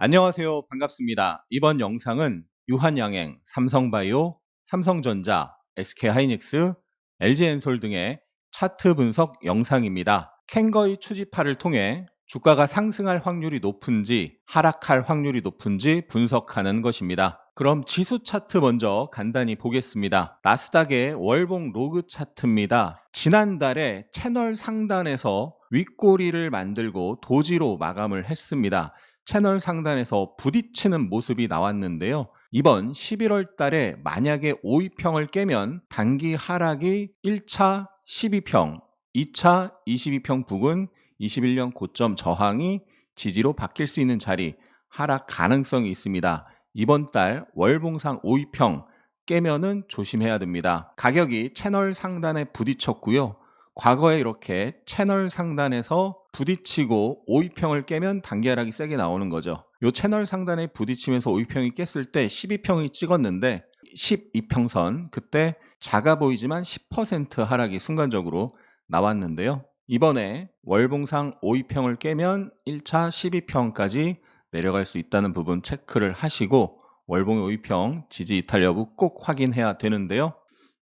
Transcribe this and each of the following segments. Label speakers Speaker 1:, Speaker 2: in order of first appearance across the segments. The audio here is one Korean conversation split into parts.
Speaker 1: 안녕하세요. 반갑습니다. 이번 영상은 유한양행, 삼성바이오, 삼성전자, SK하이닉스, LG엔솔 등의 차트 분석 영상입니다. 캔거의 추지파를 통해 주가가 상승할 확률이 높은지 하락할 확률이 높은지 분석하는 것입니다. 그럼 지수 차트 먼저 간단히 보겠습니다. 나스닥의 월봉 로그 차트입니다. 지난달에 채널 상단에서 윗꼬리를 만들고 도지로 마감을 했습니다. 채널 상단에서 부딪히는 모습이 나왔는데요. 이번 11월 달에 만약에 5위평을 깨면 단기 하락이 1차 12평, 2차 22평 부근 21년 고점 저항이 지지로 바뀔 수 있는 자리 하락 가능성이 있습니다. 이번 달 월봉상 5위평 깨면은 조심해야 됩니다. 가격이 채널 상단에 부딪혔고요. 과거에 이렇게 채널 상단에서 부딪히고 5위평을 깨면 단기 하락이 세게 나오는 거죠. 요 채널 상단에 부딪히면서 5위평이 깼을 때 12평이 찍었는데 12평선 그때 작아 보이지만 10% 하락이 순간적으로 나왔는데요. 이번에 월봉상 5위평을 깨면 1차 12평까지 내려갈 수 있다는 부분 체크를 하시고 월봉 5위평 지지 이탈 여부 꼭 확인해야 되는데요.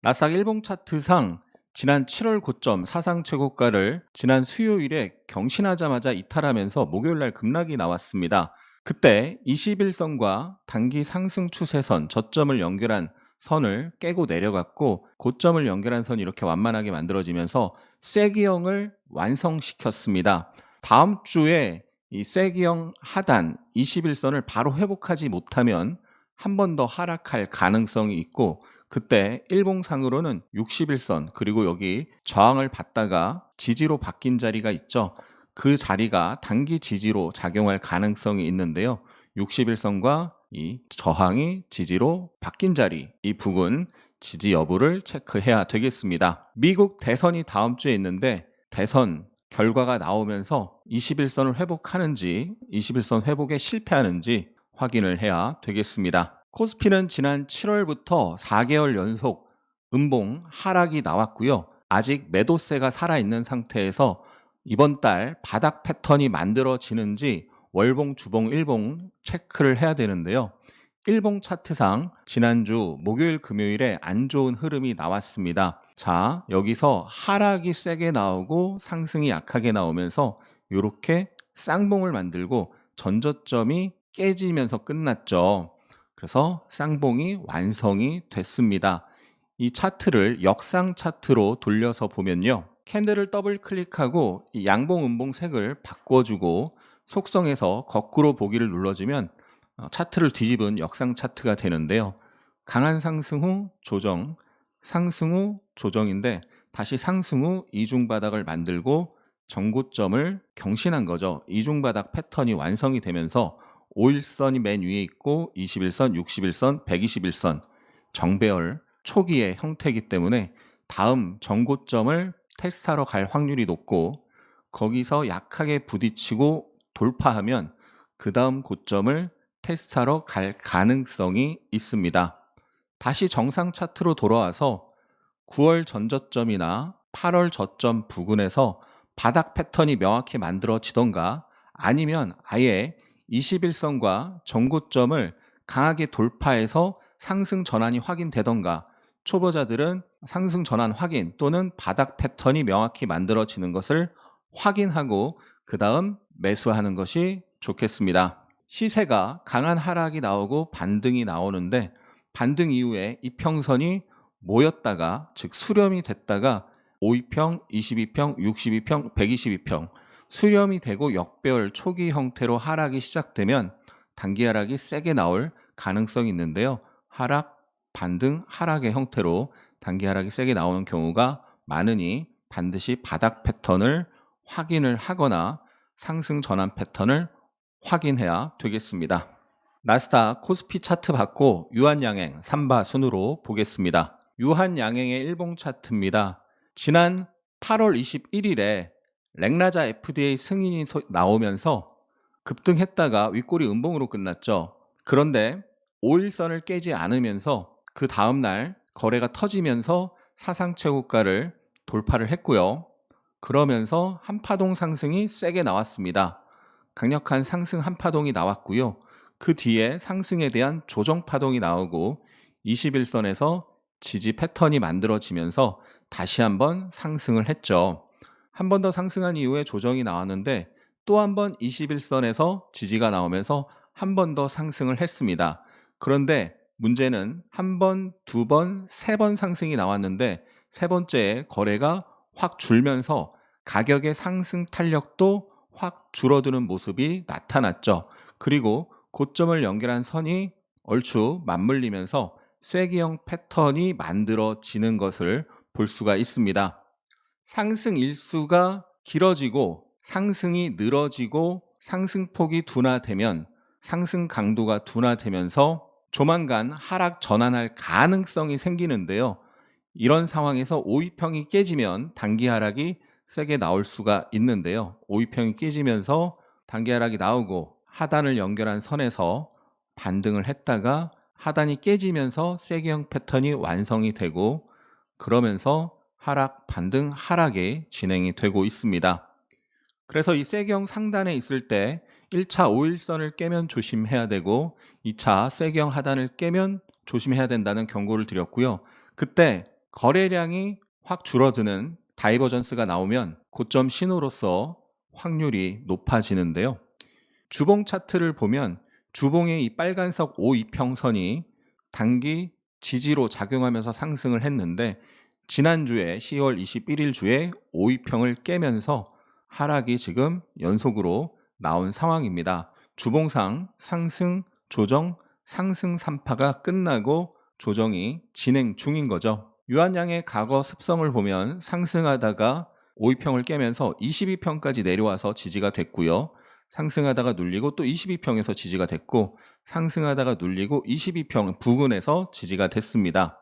Speaker 1: 나스닥 일봉 차트상 지난 7월 고점 사상 최고가를 지난 수요일에 경신하자마자 이탈하면서 목요일 날 급락이 나왔습니다. 그때 21선과 단기 상승 추세선 저점을 연결한 선을 깨고 내려갔고 고점을 연결한 선이 이렇게 완만하게 만들어지면서 쐐기형을 완성시켰습니다. 다음 주에 이 쐐기형 하단 21선을 바로 회복하지 못하면 한 번 더 하락할 가능성이 있고 그때 일봉상으로는 61선 그리고 여기 저항을 받다가 지지로 바뀐 자리가 있죠. 그 자리가 단기 지지로 작용할 가능성이 있는데요. 61선과 이 저항이 지지로 바뀐 자리 이 부분 지지 여부를 체크해야 되겠습니다. 미국 대선이 다음 주에 있는데 대선 결과가 나오면서 21선을 회복하는지 21선 회복에 실패하는지 확인을 해야 되겠습니다. 코스피는 지난 7월부터 4개월 연속 음봉 하락이 나왔고요. 아직 매도세가 살아있는 상태에서 이번 달 바닥 패턴이 만들어지는지 월봉, 주봉, 일봉 체크를 해야 되는데요. 일봉 차트상 지난주 목요일, 금요일에 안 좋은 흐름이 나왔습니다. 자, 여기서 하락이 세게 나오고 상승이 약하게 나오면서 이렇게 쌍봉을 만들고 전저점이 깨지면서 끝났죠. 그래서 쌍봉이 완성이 됐습니다. 이 차트를 역상 차트로 돌려서 보면요. 캔들을 더블 클릭하고 이 양봉, 음봉 색을 바꿔주고 속성에서 거꾸로 보기를 눌러주면 어, 차트를 뒤집은 역상 차트가 되는데요. 강한 상승 후 조정, 상승 후 조정인데 다시 상승 후 이중바닥을 만들고 정고점을 경신한 거죠. 이중바닥 패턴이 완성이 되면서 5일선이 맨 위에 있고 21선, 61선, 121선 정배열 초기의 형태이기 때문에 다음 정고점을 테스트하러 갈 확률이 높고 거기서 약하게 부딪히고 돌파하면 그 다음 고점을 테스트하러 갈 가능성이 있습니다. 다시 정상 차트로 돌아와서 9월 전저점이나 8월 저점 부근에서 바닥 패턴이 명확히 만들어지던가 아니면 아예 21선과 정고점을 강하게 돌파해서 상승 전환이 확인되던가 초보자들은 상승 전환 확인 또는 바닥 패턴이 명확히 만들어지는 것을 확인하고 그 다음 매수하는 것이 좋겠습니다. 시세가 강한 하락이 나오고 반등이 나오는데 반등 이후에 이평선이 모였다가 즉 수렴이 됐다가 5위평, 22평, 62평, 122평 수렴이 되고 역배열 초기 형태로 하락이 시작되면 단기 하락이 세게 나올 가능성이 있는데요. 하락, 반등, 하락의 형태로 단기 하락이 세게 나오는 경우가 많으니 반드시 바닥 패턴을 확인을 하거나 상승 전환 패턴을 확인해야 되겠습니다. 나스닥 코스피 차트 받고 유한양행 3바 순으로 보겠습니다. 유한양행의 일봉 차트입니다. 지난 8월 21일에 렉라자 FDA 승인이 나오면서 급등했다가 윗골이 음봉으로 끝났죠. 그런데 5일선을 깨지 않으면서 그 다음날 거래가 터지면서 사상 최고가를 돌파를 했고요. 그러면서 한파동 상승이 세게 나왔습니다. 강력한 상승 한파동이 나왔고요. 그 뒤에 상승에 대한 조정 파동이 나오고 21선에서 지지 패턴이 만들어지면서 다시 한번 상승을 했죠. 한 번 더 상승한 이후에 조정이 나왔는데 또 한 번 21선에서 지지가 나오면서 한 번 더 상승을 했습니다. 그런데 문제는 한 번, 두 번, 세 번 상승이 나왔는데 세 번째에 거래가 확 줄면서 가격의 상승 탄력도 확 줄어드는 모습이 나타났죠. 그리고 고점을 연결한 선이 얼추 맞물리면서 쐐기형 패턴이 만들어지는 것을 볼 수가 있습니다. 상승 일수가 길어지고 상승이 늘어지고 상승폭이 둔화되면 상승 강도가 둔화되면서 조만간 하락 전환할 가능성이 생기는데요. 이런 상황에서 5위평이 깨지면 단기 하락이 세게 나올 수가 있는데요. 5위평이 깨지면서 단기 하락이 나오고 하단을 연결한 선에서 반등을 했다가 하단이 깨지면서 세계형 패턴이 완성이 되고 그러면서 하락, 반등, 하락이 진행이 되고 있습니다. 그래서 이 세경 상단에 있을 때 1차 5일선을 깨면 조심해야 되고 2차 세경 하단을 깨면 조심해야 된다는 경고를 드렸고요. 그때 거래량이 확 줄어드는 다이버전스가 나오면 고점 신호로서 확률이 높아지는데요. 주봉 차트를 보면 주봉의 이 빨간색 5이평선이 단기 지지로 작용하면서 상승을 했는데 지난주에 10월 21일 주에 5위평을 깨면서 하락이 지금 연속으로 나온 상황입니다. 주봉상 상승, 조정, 상승 3파가 끝나고 조정이 진행 중인 거죠. 유한양의 과거 습성을 보면 상승하다가 5위평을 깨면서 22평까지 내려와서 지지가 됐고요. 상승하다가 눌리고 또 22평에서 지지가 됐고 상승하다가 눌리고 22평 부근에서 지지가 됐습니다.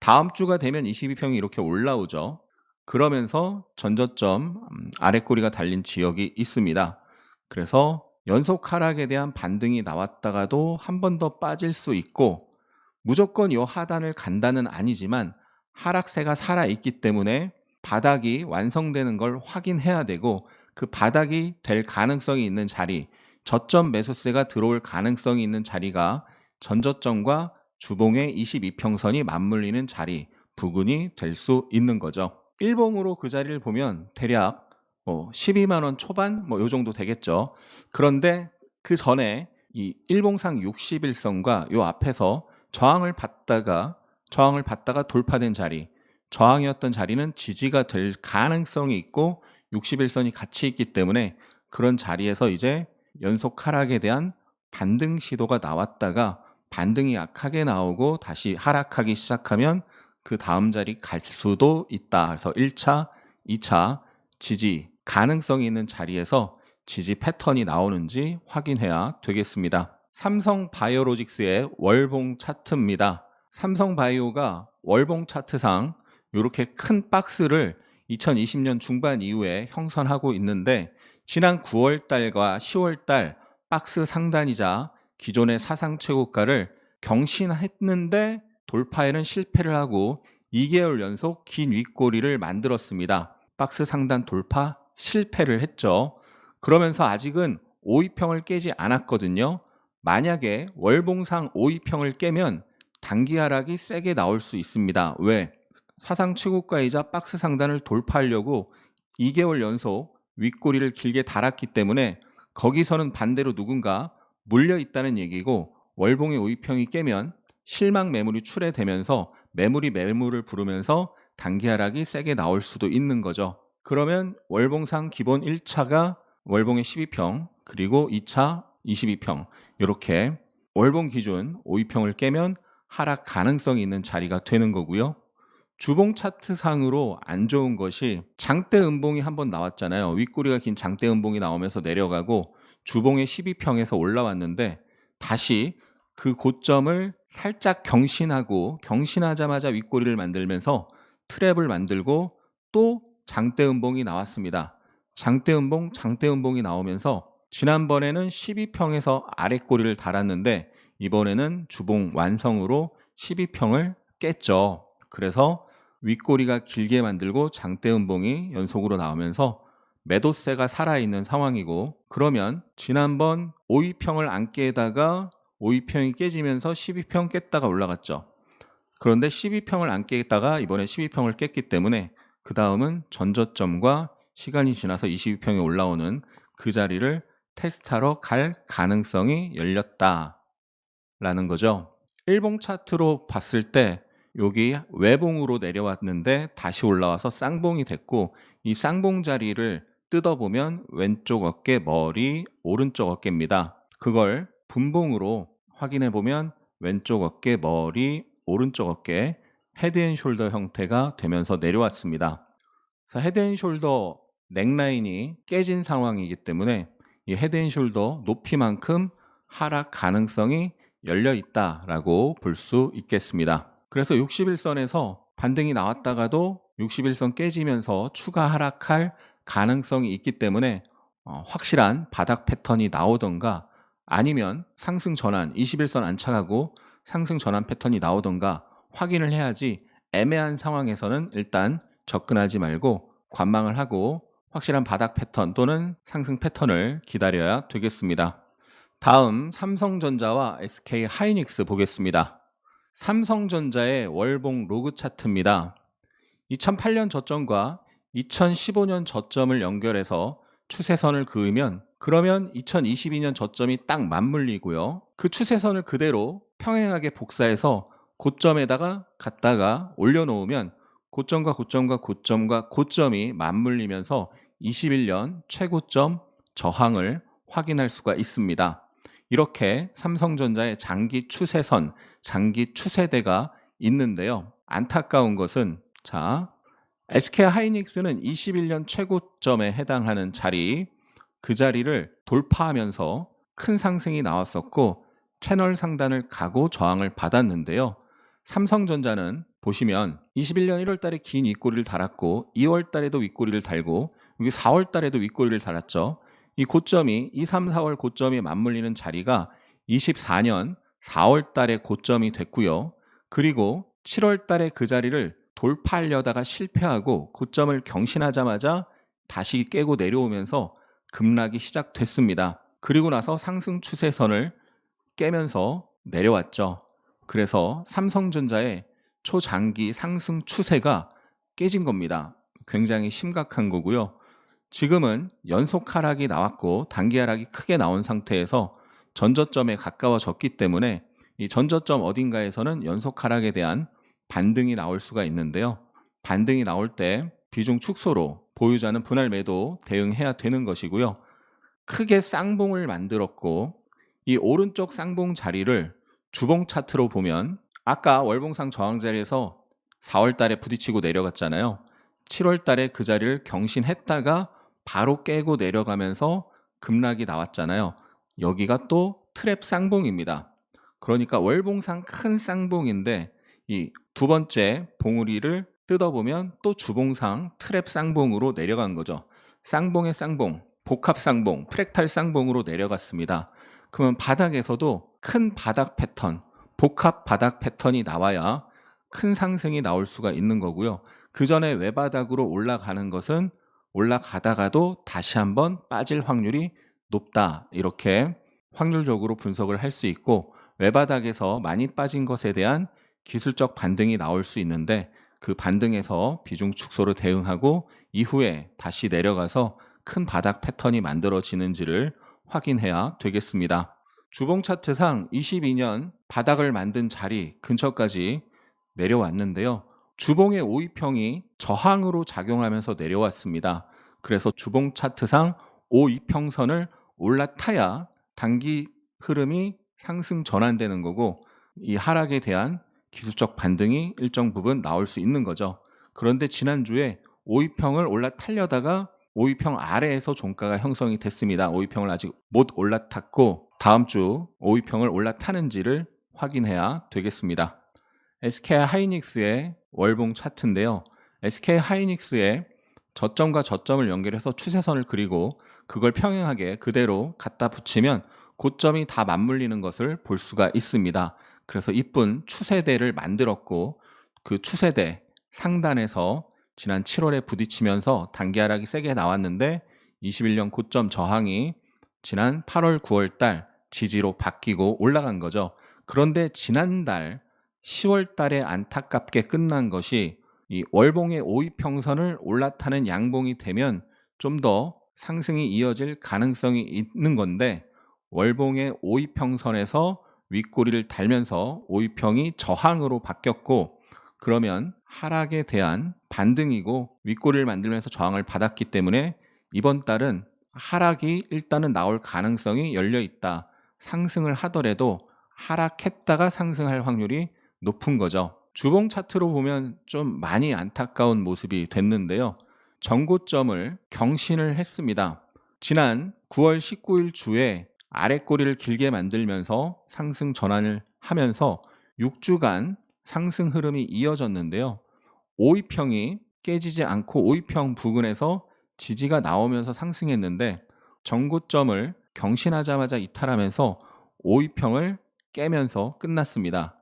Speaker 1: 다음 주가 되면 22평이 이렇게 올라오죠. 그러면서 전저점 음, 아랫꼬리가 달린 지역이 있습니다. 그래서 연속 하락에 대한 반등이 나왔다가도 한 번 더 빠질 수 있고 무조건 이 하단을 간다는 아니지만 하락세가 살아있기 때문에 바닥이 완성되는 걸 확인해야 되고 그 바닥이 될 가능성이 있는 자리, 저점 매수세가 들어올 가능성이 있는 자리가 전저점과 주봉의 22평선이 맞물리는 자리, 부근이 될 수 있는 거죠. 일봉으로 그 자리를 보면 대략 뭐 12만 원 초반 뭐 요 정도 되겠죠. 그런데 그 전에 이 일봉상 61선과 요 앞에서 저항을 받다가 저항을 받다가 돌파된 자리, 저항이었던 자리는 지지가 될 가능성이 있고 61선이 같이 있기 때문에 그런 자리에서 이제 연속 하락에 대한 반등 시도가 나왔다가 반등이 약하게 나오고 다시 하락하기 시작하면 그 다음 자리 갈 수도 있다. 그래서 1차, 2차 지지 가능성이 있는 자리에서 지지 패턴이 나오는지 확인해야 되겠습니다. 삼성 바이오로직스의 월봉 차트입니다. 삼성 바이오가 월봉 차트상 이렇게 큰 박스를 2020년 중반 이후에 형성하고 있는데 지난 9월 달과 10월 달 박스 상단이자 기존의 사상 최고가를 경신했는데 돌파에는 실패를 하고 2개월 연속 긴 윗꼬리를 만들었습니다. 박스 상단 돌파 실패를 했죠. 그러면서 아직은 5위평을 깨지 않았거든요. 만약에 월봉상 5위평을 깨면 단기 하락이 세게 나올 수 있습니다. 왜? 사상 최고가이자 박스 상단을 돌파하려고 2개월 연속 윗꼬리를 길게 달았기 때문에 거기서는 반대로 누군가 물려 있다는 얘기고 월봉의 5위평이 깨면 실망 매물이 출해되면서 매물이 매물을 부르면서 단기 하락이 세게 나올 수도 있는 거죠. 그러면 월봉상 기본 1차가 월봉의 12평 그리고 2차 22평 이렇게 월봉 기준 5위평을 깨면 하락 가능성이 있는 자리가 되는 거고요. 주봉 차트상으로 안 좋은 것이 장대 음봉이 한번 나왔잖아요. 윗꼬리가 긴 장대 음봉이 나오면서 내려가고 주봉의 12평에서 올라왔는데 다시 그 고점을 살짝 경신하고 경신하자마자 윗꼬리를 만들면서 트랩을 만들고 또 장대 음봉이 나왔습니다. 장대 음봉, 장대 음봉이 나오면서 지난번에는 12평에서 아랫꼬리를 달았는데 이번에는 주봉 완성으로 12평을 깼죠. 그래서 윗꼬리가 길게 만들고 장대 음봉이 연속으로 나오면서 매도세가 살아있는 상황이고 그러면 지난번 5위평을 안 깨다가 5위평이 깨지면서 12평 깼다가 올라갔죠. 그런데 12평을 안 깼다가 이번에 12평을 깼기 때문에 그 다음은 전저점과 시간이 지나서 22평이 올라오는 그 자리를 테스트하러 갈 가능성이 열렸다라는 거죠. 일봉 차트로 봤을 때 여기 외봉으로 내려왔는데 다시 올라와서 쌍봉이 됐고 이 쌍봉 자리를 뜯어보면 왼쪽 어깨 머리 오른쪽 어깨입니다. 그걸 분봉으로 확인해 보면 왼쪽 어깨 머리 오른쪽 어깨 헤드앤숄더 형태가 되면서 내려왔습니다. 헤드앤숄더 넥라인이 깨진 상황이기 때문에 이 헤드앤숄더 높이만큼 하락 가능성이 열려 있다라고 볼 수 있겠습니다. 그래서 61선에서 반등이 나왔다가도 61선 깨지면서 추가 하락할 가능성이 있기 때문에 어, 확실한 바닥 패턴이 나오던가 아니면 상승 전환 21선 안착하고 상승 전환 패턴이 나오던가 확인을 해야지 애매한 상황에서는 일단 접근하지 말고 관망을 하고 확실한 바닥 패턴 또는 상승 패턴을 기다려야 되겠습니다. 다음 삼성전자와 SK 하이닉스 보겠습니다. 삼성전자의 월봉 로그 차트입니다. 2008년 저점과 2015년 저점을 연결해서 추세선을 그으면 그러면 2022년 저점이 딱 맞물리고요. 그 추세선을 그대로 평행하게 복사해서 고점에다가 갖다가 올려놓으면 고점과 고점과 고점과 고점이 맞물리면서 21년 최고점 저항을 확인할 수가 있습니다. 이렇게 삼성전자의 장기 추세선, 장기 추세대가 있는데요. 안타까운 것은 자, SK 하이닉스는 21년 최고점에 해당하는 자리 그 자리를 돌파하면서 큰 상승이 나왔었고 채널 상단을 가고 저항을 받았는데요. 삼성전자는 보시면 21년 1월 달에 긴 윗꼬리를 달았고 2월 달에도 윗꼬리를 달고 여기 4월 달에도 윗꼬리를 달았죠. 이 고점이 2, 3, 4월 고점이 맞물리는 자리가 24년 4월 달에 고점이 됐고요. 그리고 7월 달에 그 자리를 돌파하려다가 실패하고 고점을 경신하자마자 다시 깨고 내려오면서 급락이 시작됐습니다. 그리고 나서 상승 추세선을 깨면서 내려왔죠. 그래서 삼성전자의 초장기 상승 추세가 깨진 겁니다. 굉장히 심각한 거고요. 지금은 연속 하락이 나왔고 단기 하락이 크게 나온 상태에서 전저점에 가까워졌기 때문에 이 전저점 어딘가에서는 연속 하락에 대한 반등이 나올 수가 있는데요. 반등이 나올 때 비중 축소로 보유자는 분할 매도 대응해야 되는 것이고요. 크게 쌍봉을 만들었고 이 오른쪽 쌍봉 자리를 주봉 차트로 보면 아까 월봉상 저항 자리에서 4월 달에 부딪히고 내려갔잖아요. 7월 달에 그 자리를 경신했다가 바로 깨고 내려가면서 급락이 나왔잖아요. 여기가 또 트랩 쌍봉입니다. 그러니까 월봉상 큰 쌍봉인데 이 두 번째 봉우리를 뜯어보면 또 주봉상 트랩 쌍봉으로 내려간 거죠. 쌍봉의 쌍봉, 복합 쌍봉, 프랙탈 쌍봉으로 내려갔습니다. 그러면 바닥에서도 큰 바닥 패턴, 복합 바닥 패턴이 나와야 큰 상승이 나올 수가 있는 거고요. 그 전에 외바닥으로 올라가는 것은 올라가다가도 다시 한번 빠질 확률이 높다. 이렇게 확률적으로 분석을 할 수 있고 외바닥에서 많이 빠진 것에 대한 기술적 반등이 나올 수 있는데 그 반등에서 비중 축소로 대응하고 이후에 다시 내려가서 큰 바닥 패턴이 만들어지는지를 확인해야 되겠습니다. 주봉 차트상 22년 바닥을 만든 자리 근처까지 내려왔는데요. 주봉의 5위평이 저항으로 작용하면서 내려왔습니다. 그래서 주봉 차트상 5위평선을 올라타야 단기 흐름이 상승 전환되는 거고 이 하락에 대한 기술적 반등이 일정 부분 나올 수 있는 거죠. 그런데 지난주에 5위평을 올라타려다가 5위평 아래에서 종가가 형성이 됐습니다. 5위평을 아직 못 올라탔고 다음 주 5위평을 올라타는지를 확인해야 되겠습니다. SK 하이닉스의 월봉 차트인데요. SK 하이닉스의 저점과 저점을 연결해서 추세선을 그리고 그걸 평행하게 그대로 갖다 붙이면 고점이 다 맞물리는 것을 볼 수가 있습니다. 그래서 이쁜 추세대를 만들었고 그 추세대 상단에서 지난 7월에 부딪히면서 단기 하락이 세게 나왔는데 21년 고점 저항이 지난 8월 9월 달 지지로 바뀌고 올라간 거죠. 그런데 지난달 10월 달에 안타깝게 끝난 것이 이 월봉의 5위평선을 올라타는 양봉이 되면 좀 더 상승이 이어질 가능성이 있는 건데 월봉의 5위평선에서 윗꼬리를 달면서 5위평이 저항으로 바뀌었고 그러면 하락에 대한 반등이고 윗꼬리를 만들면서 저항을 받았기 때문에 이번 달은 하락이 일단은 나올 가능성이 열려 있다. 상승을 하더라도 하락했다가 상승할 확률이 높은 거죠. 주봉 차트로 보면 좀 많이 안타까운 모습이 됐는데요. 전고점을 경신을 했습니다. 지난 9월 19일 주에 아랫꼬리를 길게 만들면서 상승 전환을 하면서 6주간 상승 흐름이 이어졌는데요. 5위평이 깨지지 않고 5위평 부근에서 지지가 나오면서 상승했는데 전고점을 경신하자마자 이탈하면서 5위평을 깨면서 끝났습니다.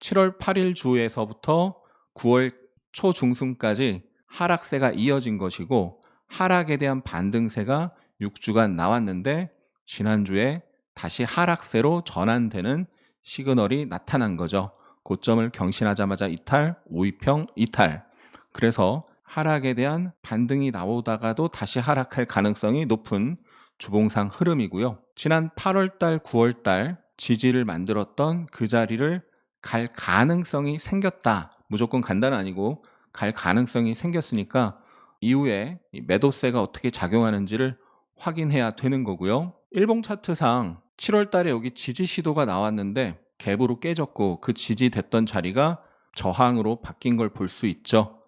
Speaker 1: 7월 8일 주에서부터 9월 초중순까지 하락세가 이어진 것이고 하락에 대한 반등세가 6주간 나왔는데 지난주에 다시 하락세로 전환되는 시그널이 나타난 거죠. 고점을 경신하자마자 이탈, 5위평 이탈. 그래서 하락에 대한 반등이 나오다가도 다시 하락할 가능성이 높은 주봉상 흐름이고요. 지난 8월달, 9월달 지지를 만들었던 그 자리를 갈 가능성이 생겼다. 무조건 간다는 아니고 갈 가능성이 생겼으니까 이후에 매도세가 어떻게 작용하는지를 확인해야 되는 거고요. 일봉 차트상 7월 달에 여기 지지 시도가 나왔는데 갭으로 깨졌고 그 지지됐던 자리가 저항으로 바뀐 걸 볼 수 있죠.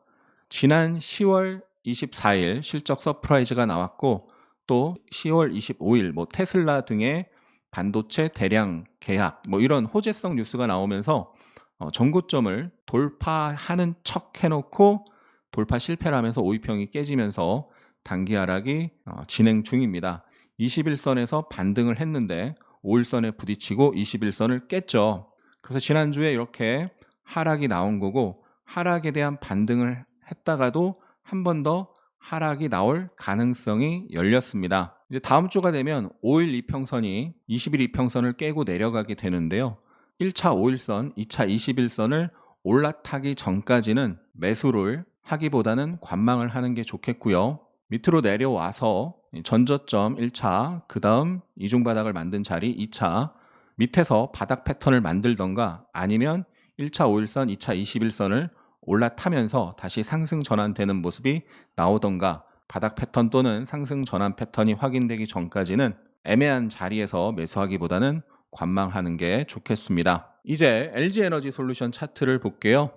Speaker 1: 지난 10월 24일 실적 서프라이즈가 나왔고 또 10월 25일 뭐 테슬라 등의 반도체 대량 계약 뭐 이런 호재성 뉴스가 나오면서 어, 전고점을 돌파하는 척 해놓고 돌파 실패를 하면서 5위평이 깨지면서 단기 하락이 어, 진행 중입니다. 21선에서 반등을 했는데 5일선에 부딪히고 21선을 깼죠. 그래서 지난주에 이렇게 하락이 나온 거고 하락에 대한 반등을 했다가도 한 번 더 하락이 나올 가능성이 열렸습니다. 이제 다음 주가 되면 5일 이평선이 20일 이평선을 깨고 내려가게 되는데요. 1차 5일선, 2차 21선을 올라타기 전까지는 매수를 하기보다는 관망을 하는 게 좋겠고요. 밑으로 내려와서 전저점 1차, 그 다음 이중바닥을 만든 자리 2차, 밑에서 바닥 패턴을 만들던가 아니면 1차 5일선, 2차 21선을 올라타면서 다시 상승 전환되는 모습이 나오던가 바닥 패턴 또는 상승 전환 패턴이 확인되기 전까지는 애매한 자리에서 매수하기보다는 관망하는 게 좋겠습니다. 이제 LG 에너지 솔루션 차트를 볼게요.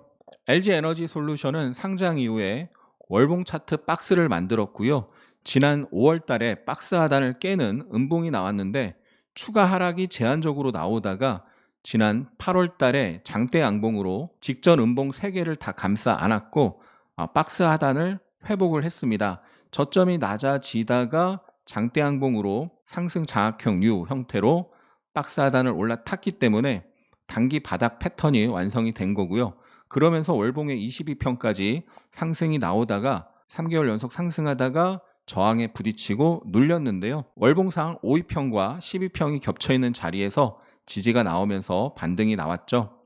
Speaker 1: LG 에너지 솔루션은 상장 이후에 월봉 차트 박스를 만들었고요. 지난 5월 달에 박스 하단을 깨는 음봉이 나왔는데 추가 하락이 제한적으로 나오다가 지난 8월 달에 장대 양봉으로 직전 음봉 3개를 다 감싸 안았고 어, 박스 하단을 회복을 했습니다. 저점이 낮아지다가 장대 양봉으로 상승 장악형 U 형태로 박스 하단을 올라탔기 때문에 단기 바닥 패턴이 완성이 된 거고요. 그러면서 월봉의 22평까지 상승이 나오다가 3개월 연속 상승하다가 저항에 부딪히고 눌렸는데요. 월봉상 5위평과 12평이 겹쳐 있는 자리에서 지지가 나오면서 반등이 나왔죠.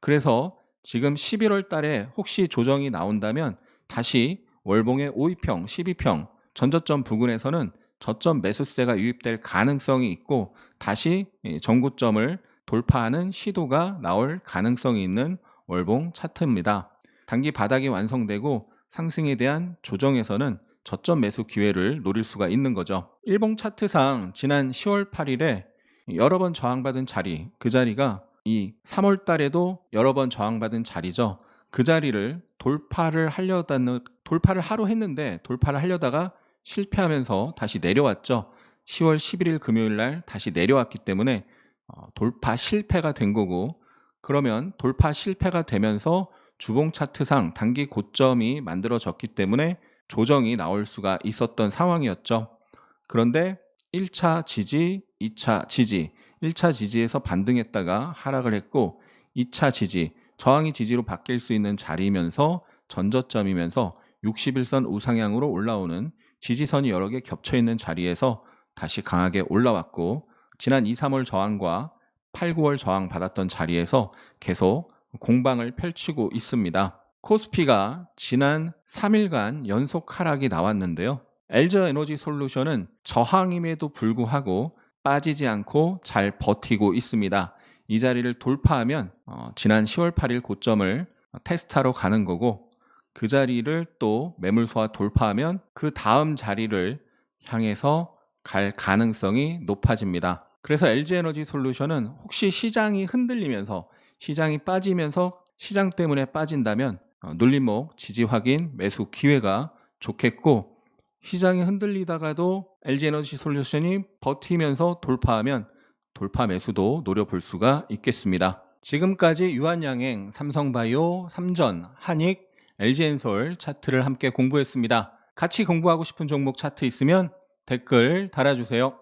Speaker 1: 그래서 지금 11월 달에 혹시 조정이 나온다면 다시 월봉의 5위평, 12평 전저점 부근에서는 저점 매수세가 유입될 가능성이 있고 다시 전고점을 돌파하는 시도가 나올 가능성이 있는 월봉 차트입니다. 단기 바닥이 완성되고 상승에 대한 조정에서는 저점 매수 기회를 노릴 수가 있는 거죠. 일봉 차트상 지난 10월 8일에 여러 번 저항받은 자리, 그 자리가 이 3월 달에도 여러 번 저항받은 자리죠. 그 자리를 돌파를 하려다는 돌파를 하루 했는데 돌파를 하려다가 실패하면서 다시 내려왔죠. 10월 11일 금요일 날 다시 내려왔기 때문에 어, 돌파 실패가 된 거고 그러면 돌파 실패가 되면서 주봉 차트상 단기 고점이 만들어졌기 때문에 조정이 나올 수가 있었던 상황이었죠. 그런데 1차 지지, 2차 지지, 1차 지지에서 반등했다가 하락을 했고 2차 지지, 저항이 지지로 바뀔 수 있는 자리면서 전저점이면서 61선 우상향으로 올라오는 지지선이 여러 개 겹쳐 있는 자리에서 다시 강하게 올라왔고 지난 2, 3월 저항과 8, 9월 저항 받았던 자리에서 계속 공방을 펼치고 있습니다. 코스피가 지난 3일간 연속 하락이 나왔는데요. 엘저 에너지 솔루션은 저항임에도 불구하고 빠지지 않고 잘 버티고 있습니다. 이 자리를 돌파하면 어, 지난 10월 8일 고점을 테스트하러 가는 거고 그 자리를 또 매물소와 돌파하면 그 다음 자리를 향해서 갈 가능성이 높아집니다. 그래서 LG에너지 솔루션은 혹시 시장이 흔들리면서 시장이 빠지면서 시장 때문에 빠진다면 어, 눌림목 지지 확인 매수 기회가 좋겠고 시장이 흔들리다가도 LG에너지 솔루션이 버티면서 돌파하면 돌파 매수도 노려볼 수가 있겠습니다. 지금까지 유한양행, 삼성바이오, 삼전, 한익, LG엔솔 차트를 함께 공부했습니다. 같이 공부하고 싶은 종목 차트 있으면 댓글 달아주세요.